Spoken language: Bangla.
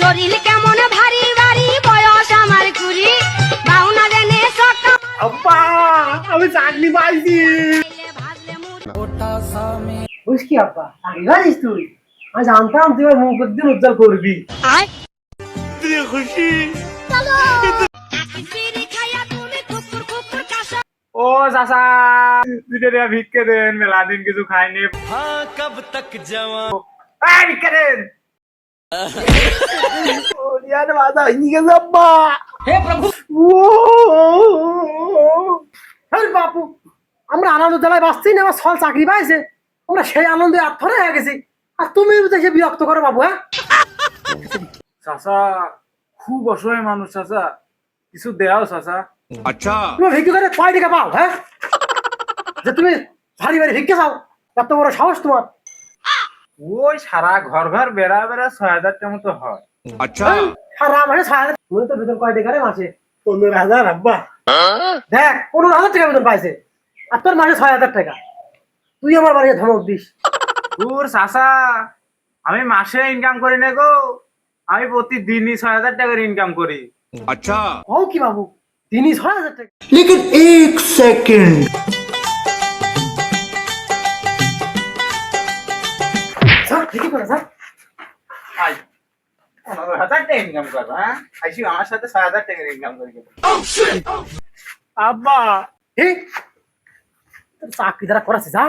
শরীর কেমন ভারী ভারী বয়স আমার কুড়ি। বাউনা জেনে আব্বা আমি চাকরি পাইছি। বুঝকি আব্বা? চাকরি পাইছিস তুই? আমি জানতাম তুই মুখ দিন উজ্জ্বল করবি। খুশি? ও চাচা দুটো ভিক্ষে দেন মেলা দিন কিছু খাইনি। হ্যাঁ কব তক জওয়ান ভিক্ষে দেন। ওরিয়ার বাজা হইনি গেছে আব্বা হে প্রভু হে বাপু আমরা আনন্দ জ্বালায় বাঁচছি না আমার সল চাকরি পাইছে আমরা সেই আনন্দে আত্মরে হয়ে গেছি আর তুমি দেখে বিরক্ত করো বাবু হ্যাঁ চাচা খুব অসহায় মানুষ চাচা কিছু দেওয়াও চাচা अच्छा তুমি ভিক্ষে করে কয় টাকা পাও হ্যাঁ যে তুমি ভারী ভারী ভিক্ষে চাও এত বড় সাহস তোমার ওই সারা ঘর ঘর বেড়া বেড়া ছয় হাজারটা মতো হয়। আচ্ছা। সারা ছয় হাজার মনে তো কয় মাসে? পনেরো হাজার আব্বা। দেখ পনেরো হাজার টাকা পাইছে। আর তোর মাসে ছয় হাজার টাকা। তুই আমার বাড়িতে ধমক দিস। তোর চাষা আমি মাসে ইনকাম করি না গো। আমি প্রতিদিনই ছয় হাজার টাকার ইনকাম করি। আচ্ছা। ও কি বাবু দিনই ছয় হাজার টাকা। এক সেকেন্ড। স্যার ঠিকই করে স্যার আই পনেরো হাজার টাকা ইনকাম করব হ্যাঁ? আইসি আমার সাথে ছয় হাজার টাকার ইনকাম করি আব্বা! ঠিক চাকরি যারা করাছে যা